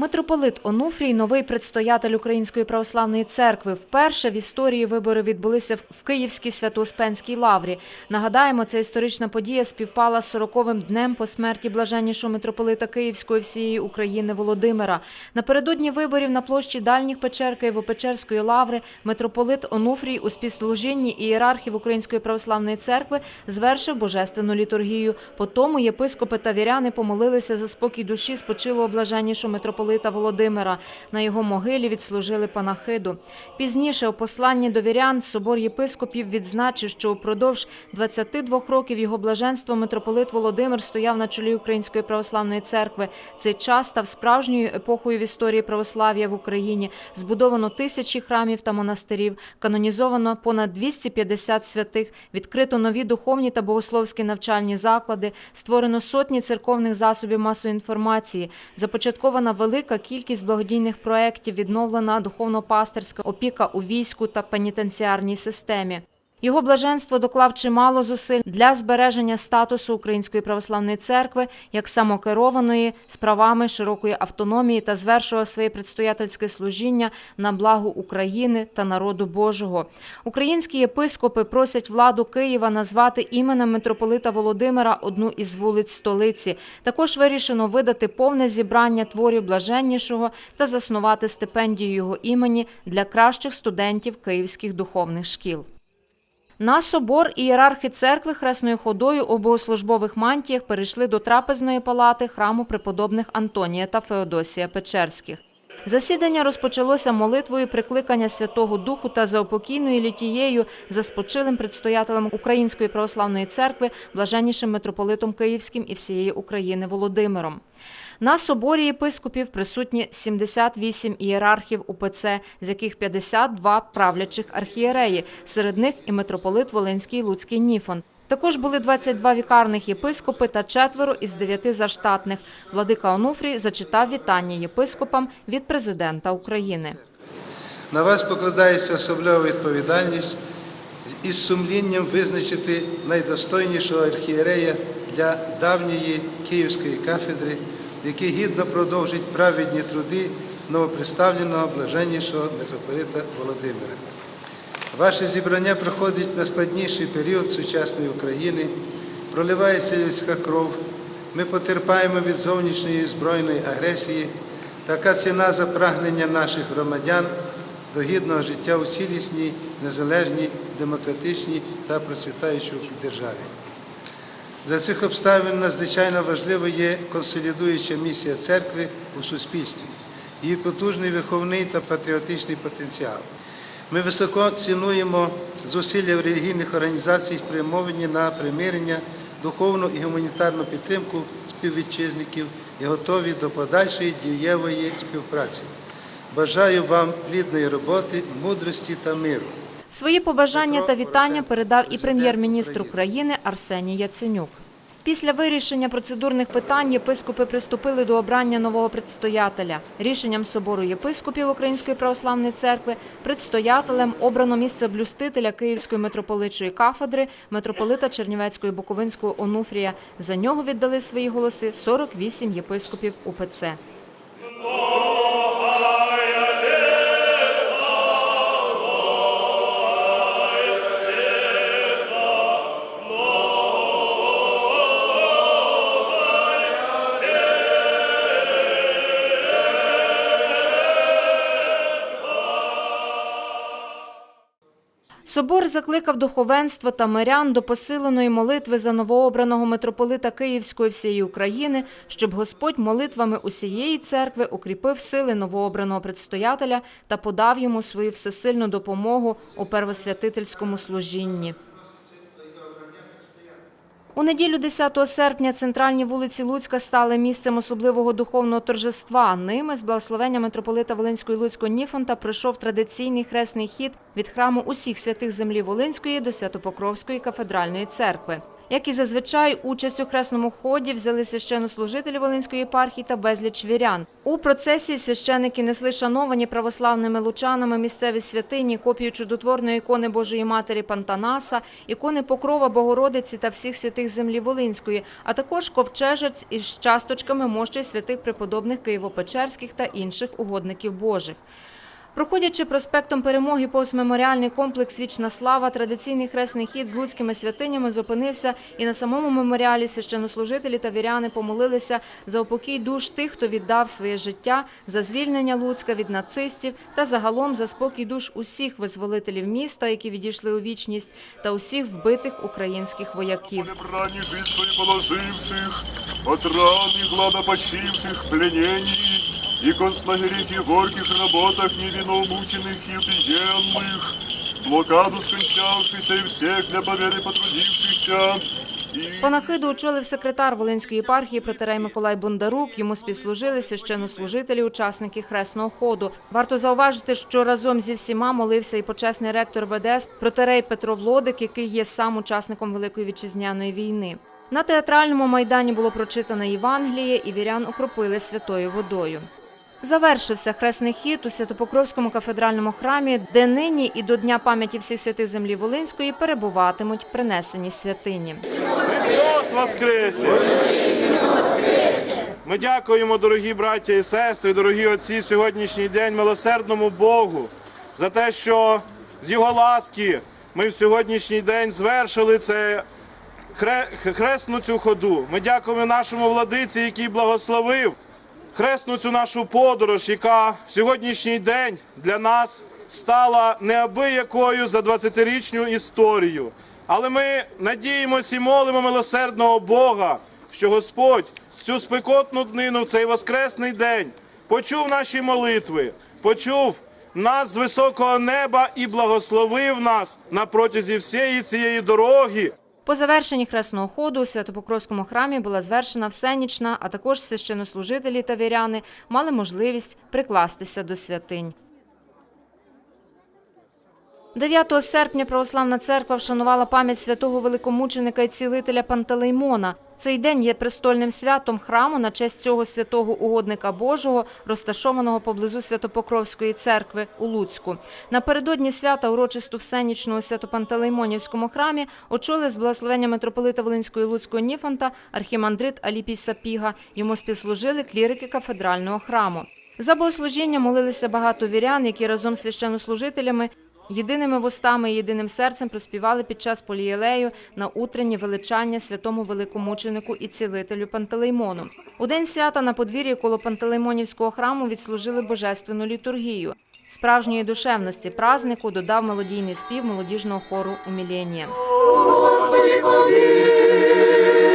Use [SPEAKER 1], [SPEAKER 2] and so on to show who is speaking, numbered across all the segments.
[SPEAKER 1] Митрополит Онуфрій, новий предстоятель Української православної церкви. Вперше в історії вибори відбулися в Київській Свято-Успенській лаврі. Нагадаємо, ця історична подія співпала з 40-м днем по смерті блаженнішого митрополита Київської всієї України Володимира. Напередодні виборів на площі Дальніх Печер Києво-Печерської лаври митрополит Онуфрій у співслужінні ієрархів Української православної церкви звершив божественну літургію. По тому єпископи та віряни помолилися за спокій душі спочилого блаженнішого митрополита Володимира. На його могилі відслужили панахиду. Пізніше у посланні до вірян собор єпископів відзначив, що упродовж 22 років його блаженство митрополит Володимир стояв на чолі Української православної церкви. Цей час став справжньою епохою в історії православ'я в Україні. Збудовано тисячі храмів та монастирів, канонізовано понад 250 святих, відкрито нові духовні та богословські навчальні заклади, створено сотні церковних засобів масової інформації, започаткована велика кількість благодійних проєктів, відновлена духовно-пастирська опіка у війську та пенітенціарній системі. Його блаженство доклав чимало зусиль для збереження статусу Української православної церкви як самокерованої з правами широкої автономії та звершував своє предстоятельське служіння на благо України та народу Божого. Українські єпископи просять владу Києва назвати іменем митрополита Володимира одну із вулиць столиці. Також вирішено видати повне зібрання творів блаженнішого та заснувати стипендію його імені для кращих студентів київських духовних шкіл. На собор ієрархи церкви хресною ходою у богослужбових мантіях перейшли до трапезної палати храму преподобних Антонія та Феодосія Печерських. Засідання розпочалося молитвою прикликання Святого Духу та заупокійною літією за спочилим предстоятелем Української православної церкви, блаженнішим митрополитом Київським і всієї України Володимиром. На соборі єпископів присутні 78 ієрархів УПЦ, з яких 52 правлячих архієреї, серед них і митрополит Волинський Луцький Ніфон. Також були 22 вікарних єпископи та четверо із дев'яти заштатних. Владика Онуфрій зачитав вітання єпископам від президента України.
[SPEAKER 2] На вас покладається особлива відповідальність із сумлінням визначити найдостойнішого архієрея для давньої Київської кафедри, який гідно продовжить праведні труди новоприставленого блаженнішого митрополита Володимира. Ваше зібрання проходить найскладніший період сучасної України, проливається людська кров, ми потерпаємо від зовнішньої збройної агресії. Така ціна за прагнення наших громадян до гідного життя у цілісній, незалежній, демократичній та процвітаючій державі. За цих обставин надзвичайно важливою є консолідуюча місія церкви у суспільстві, її потужний виховний та патріотичний потенціал. Ми високо цінуємо зусилля релігійних організацій, спрямовані на примирення, духовну і гуманітарну підтримку співвітчизників і готові до подальшої дієвої співпраці. Бажаю вам плідної роботи, мудрості та миру.
[SPEAKER 1] Свої побажання та вітання передав і прем'єр-міністр України Арсеній Яценюк. Після вирішення процедурних питань єпископи приступили до обрання нового предстоятеля. Рішенням собору єпископів Української православної церкви предстоятелем обрано місце блюстителя Київської митрополитчої кафедри митрополита Чернівецької Буковинського Онуфрія. За нього віддали свої голоси 48 єпископів УПЦ. Собор закликав духовенство та мирян до посиленої молитви за новообраного митрополита Київської всієї України, щоб Господь молитвами усієї церкви укріпив сили новообраного предстоятеля та подав йому свою всесильну допомогу у первосвятительському служінні. У неділю 10 серпня центральні вулиці Луцька стали місцем особливого духовного торжества. Ними з благословення митрополита Волинської Луцького Ніфонта прийшов традиційний хресний хід від храму усіх святих землі Волинської до Святопокровської кафедральної церкви. Як і зазвичай, участь у хресному ході взяли священнослужителі Волинської єпархії та безліч вірян. У процесії священики несли шановані православними лучанами місцеві святині, копію чудотворної ікони Божої Матері Пантанаса, ікони Покрова Богородиці та всіх святих землі Волинської, а також ковчежець із часточками мощей святих преподобних Києво-Печерських та інших угодників Божих. Проходячи проспектом Перемоги повз меморіальний комплекс Вічна слава, традиційний хресний хід з луцькими святинями зупинився і на самому меморіалі священнослужителі та віряни помолилися за упокій душ тих, хто віддав своє життя за звільнення Луцька від нацистів та загалом за спокій душ усіх визволителів міста, які відійшли у вічність, та усіх вбитих українських вояків.
[SPEAKER 3] брани жизнь положивших, от ран и гладопочивших пленений, и концлагерей и горьких работах невиномученных и убиенных, блокаду скончавшихся и всех для победы потрудившихся, и
[SPEAKER 1] Панахиду очолив секретар Волинської єпархії протерей Миколай Бондарук. Йому співслужили священнослужителі, учасники хресного ходу. Варто зауважити, що разом зі всіма молився і почесний ректор ВДС протерей Петро Влодик, який є сам учасником Великої вітчизняної війни. На театральному майдані було прочитано Євангеліє і вірян окропили святою водою. Завершився хресний хід у Святопокровському кафедральному храмі, де нині і до Дня пам'яті всіх святих землі Волинської перебуватимуть принесені святині.
[SPEAKER 4] Христос Воскресе! Ми дякуємо, дорогі браття і сестри, дорогі отці, сьогоднішній день милосердному Богу за те, що з Його ласки ми в сьогоднішній день звершили це хре- хресну цю ходу. Ми дякуємо нашому владиці, який благословив хресну цю нашу подорож, яка в сьогоднішній день для нас стала неабиякою за 20-річну історію. Але ми надіємося і молимо милосердного Бога, що Господь в цю спекотну днину, в цей воскресний день, почув наші молитви, почув нас з високого неба і благословив нас на протязі всієї цієї дороги.
[SPEAKER 1] По завершенні хресного ходу у Святопокровському храмі була звершена всенічна, а також священнослужителі та віряни мали можливість прикластися до святинь. 9 серпня Православна церква вшанувала пам'ять святого великомученика і цілителя Пантелеймона. Цей день є престольним святом храму на честь цього святого угодника Божого, розташованого поблизу Святопокровської церкви у Луцьку. Напередодні свята урочисту всенічну у Свято-Пантелеймонівському храмі очолив з благословення митрополита Волинської Луцького Ніфонта архімандрит Аліпій Сапіга. Йому співслужили клірики кафедрального храму. За богослужіння молилися багато вірян, які разом з священнослужителями Єдиними вустами і єдиним серцем проспівали під час полієлею на утреннє величання святому великомученику і цілителю Пантелеймону. У день свята на подвір'ї коло Пантелеймонівського храму відслужили божественну літургію. Справжньої душевності празнику додав мелодійний спів молодіжного хору «Умілєнія».
[SPEAKER 4] Христи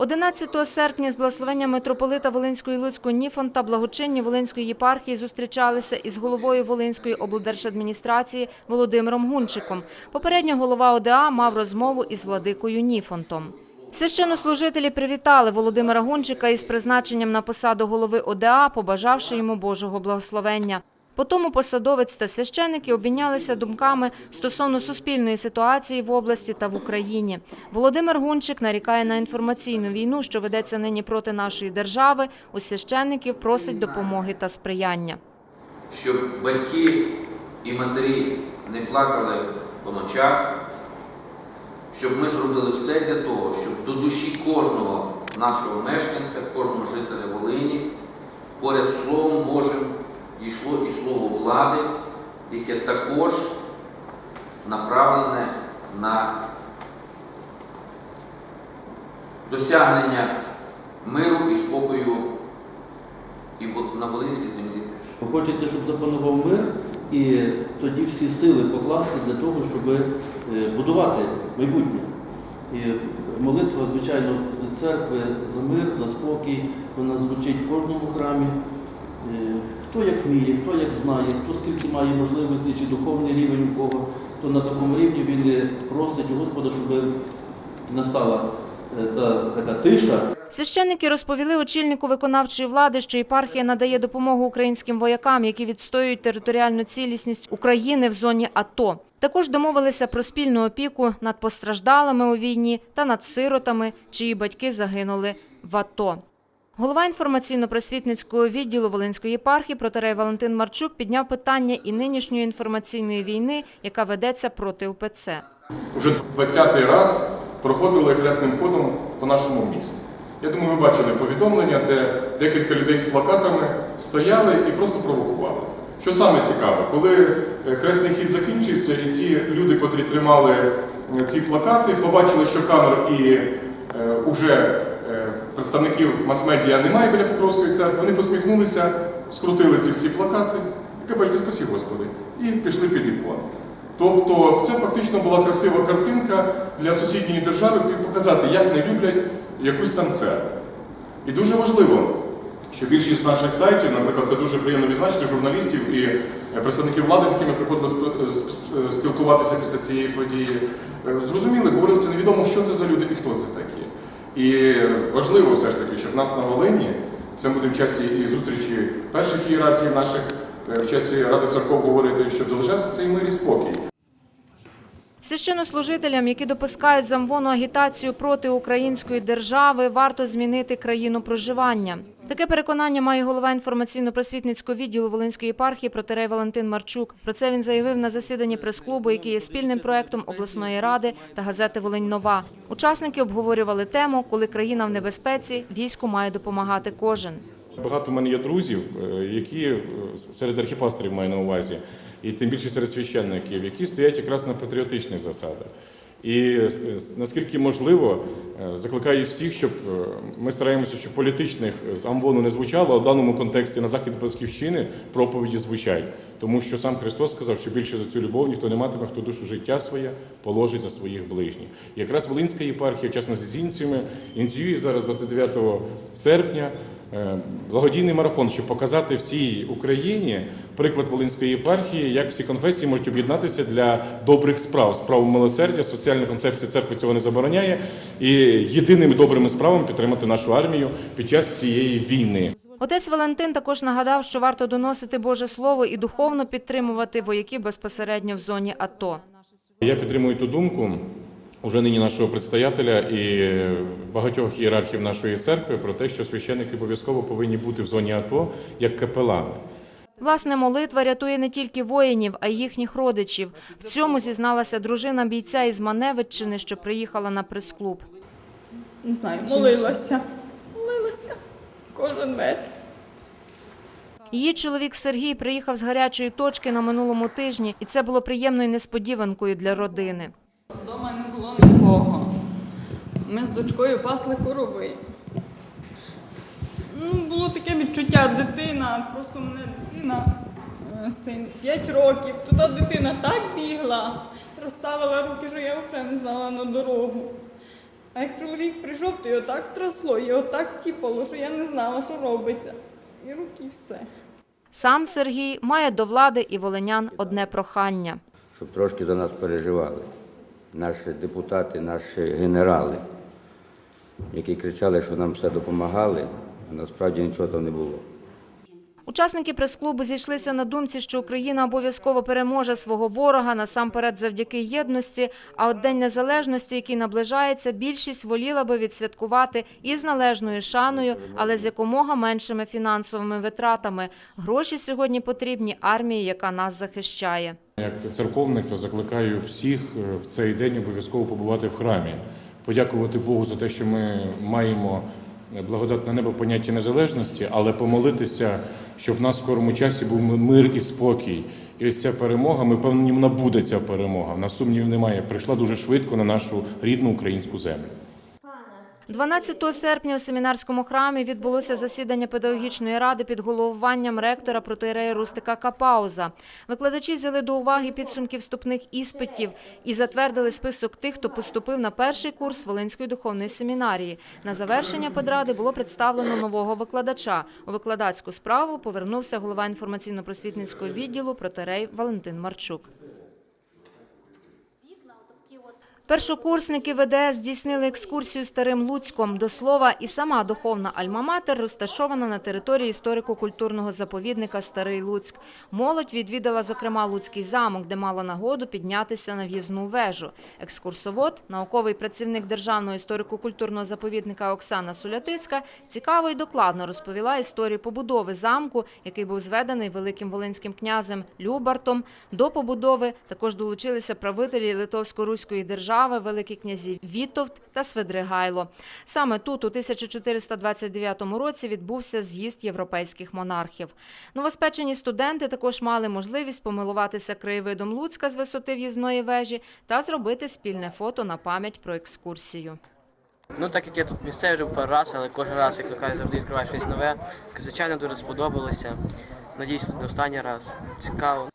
[SPEAKER 1] 11 серпня з благословення митрополита Волинської Луцького Ніфонта благочинні Волинської єпархії зустрічалися із головою Волинської облдержадміністрації Володимиром Гунчиком. Попередньо голова ОДА мав розмову із владикою Ніфонтом. Священнослужителі привітали Володимира Гунчика із призначенням на посаду голови ОДА, побажавши йому Божого благословення. Потому посадовець та священики обмінялися думками стосовно суспільної ситуації в області та в Україні. Володимир Гунчик нарікає на інформаційну війну, що ведеться нині проти нашої держави. У священників просить допомоги та сприяння.
[SPEAKER 5] щоб батьки і матері не плакали по ночах, щоб ми зробили все для того, щоб до душі кожного нашого мешканця, кожного жителя Волині, поряд Словом Божим йшло і слово влади, яке також направлене на досягнення миру і спокою і на Волинській землі теж.
[SPEAKER 6] Хочеться, щоб запанував мир, і тоді всі сили покласти для того, щоб е, будувати майбутнє. І молитва, звичайно, церкви за мир, за спокій, вона звучить в кожному храмі. Е, Хто як вміє, хто як знає, хто скільки має можливості, чи духовний рівень у кого, то на такому рівні він просить Господа, щоб настала е, та така тиша,
[SPEAKER 1] Священники розповіли очільнику виконавчої влади, що єпархія надає допомогу українським воякам, які відстоюють територіальну цілісність України в зоні АТО. Також домовилися про спільну опіку над постраждалими у війні та над сиротами, чиї батьки загинули в АТО. Голова інформаційно-просвітницького відділу Волинської єпархії протерей Валентин Марчук підняв питання і нинішньої інформаційної війни, яка ведеться проти УПЦ.
[SPEAKER 7] Уже 20-й раз проходили хресним ходом по нашому місту. Я думаю, ви бачили повідомлення, де декілька людей з плакатами стояли і просто провокували. Що саме цікаве, коли е, хресний хід закінчився, і ці люди, котрі тримали е, ці плакати, побачили, що камер і е, уже представників мас-медіа немає біля Покровської церкви, вони посміхнулися, скрутили ці всі плакати, і кажуть, спасі Господи, і пішли під ікон. Тобто це фактично була красива картинка для сусідньої держави показати, як не люблять якусь там церкву. І дуже важливо, що більшість наших сайтів, наприклад, це дуже приємно відзначити журналістів і е, представників влади, з якими приходили сп- е, спілкуватися після цієї події, е, зрозуміли, говорили, це невідомо, що це за люди і хто це такі. І важливо все ж таки, щоб нас на Волині, це буде в часі і зустрічі перших ієрархів наших, е, в часі Ради церков говорити, щоб залишався цей мир і спокій.
[SPEAKER 1] Священнослужителям, які допускають замвону агітацію проти української держави, варто змінити країну проживання. Таке переконання має голова інформаційно-просвітницького відділу Волинської єпархії протерей Валентин Марчук. Про це він заявив на засіданні прес-клубу, який є спільним проектом обласної ради та газети Волинь Нова. Учасники обговорювали тему, коли країна в небезпеці, війську має допомагати кожен.
[SPEAKER 8] Багато в мене є друзів, е, які е, серед архіпасторів маю на увазі, і тим більше серед священників, які стоять якраз на патріотичних засадах. І е, наскільки можливо, е, закликаю всіх, щоб е, ми стараємося, щоб політичних з Амвону не звучало, а в даному контексті на захід батьківщини проповіді звучать. Тому що сам Христос сказав, що більше за цю любов ніхто не матиме, хто душу життя своє положить за своїх ближніх. І якраз Волинська єпархія, вчасно з зінцями, ініціює зараз 29 серпня благодійний марафон, щоб показати всій Україні приклад Волинської єпархії, як всі конфесії можуть об'єднатися для добрих справ, справ милосердя. Соціальна концепція церкви цього не забороняє. І єдиними добрими справами підтримати нашу армію під час цієї війни.
[SPEAKER 1] Отець Валентин також нагадав, що варто доносити Боже Слово і духовно підтримувати вояків безпосередньо в зоні АТО.
[SPEAKER 8] Я підтримую ту думку уже нині нашого предстоятеля і багатьох ієрархів нашої церкви про те, що священники обов'язково повинні бути в зоні АТО як капелани.
[SPEAKER 1] Власне, молитва рятує не тільки воїнів, а й їхніх родичів. В цьому зізналася дружина бійця із Маневиччини, що приїхала на прес-клуб.
[SPEAKER 9] Не знаю, молилася. Молилася кожен вечір.
[SPEAKER 1] Її чоловік Сергій приїхав з гарячої точки на минулому тижні, і це було приємною несподіванкою для родини.
[SPEAKER 9] Вдома не було нікого. Ми з дочкою пасли корови. Ну, було таке відчуття дитина, просто мене дитина, е, син 5 років. Туди дитина так бігла, розставила руки, що я взагалі не знала на дорогу. А як чоловік прийшов, то його так трясло, його так тіпало, що я не знала, що робиться. І руки і все.
[SPEAKER 1] Сам Сергій має до влади і волинян одне прохання.
[SPEAKER 10] щоб трошки за нас переживали. Наші депутати, наші генерали, які кричали, що нам все допомагали, а насправді нічого там не було.
[SPEAKER 1] Учасники прес-клубу зійшлися на думці, що Україна обов'язково переможе свого ворога насамперед завдяки єдності. А от День Незалежності, який наближається, більшість воліла би відсвяткувати із належною шаною, але з якомога меншими фінансовими витратами. Гроші сьогодні потрібні армії, яка нас захищає.
[SPEAKER 8] Як церковник, то закликаю всіх е, в цей день обов'язково побувати в храмі, подякувати Богу за те, що ми маємо благодатне небо в понятті незалежності, але помолитися, щоб в нас в скорому часі був мир і спокій. І ось ця перемога, ми впевнені, вона буде ця перемога. В нас сумнівів немає. Прийшла дуже швидко на нашу рідну українську землю.
[SPEAKER 1] 12 серпня у семінарському храмі відбулося засідання педагогічної ради під головуванням ректора протиерея Рустика Капауза. Викладачі взяли до уваги підсумки вступних іспитів і затвердили список тих, хто поступив на перший курс Волинської духовної семінарії. На завершення педради було представлено нового викладача. У викладацьку справу повернувся голова інформаційно-просвітницького відділу протиерей Валентин Марчук. Першокурсники ВДС здійснили екскурсію старим Луцьком. До слова, і сама духовна альма-матер розташована на території історико-культурного заповідника Старий Луцьк. Молодь відвідала, зокрема, Луцький замок, де мала нагоду піднятися на в'їзну вежу. Екскурсовод, науковий працівник Державного історико-культурного заповідника Оксана Сулятицька цікаво і докладно розповіла історію побудови замку, який був зведений великим волинським князем Любартом. До побудови також долучилися правителі Литовсько-Руської держави, великі князі Вітовт та Свидригайло. Саме тут, у 1429 році, відбувся з'їзд європейських монархів. Новоспечені студенти також мали можливість помилуватися краєвидом Луцька з висоти в'їзної вежі та зробити спільне фото на пам'ять про екскурсію.
[SPEAKER 11] Ну, так як я тут місцевий вже пару раз, але кожен раз, як то кажуть, завжди відкриваєш щось нове. Звичайно, дуже сподобалося. Надіюсь, до останній раз. Цікаво.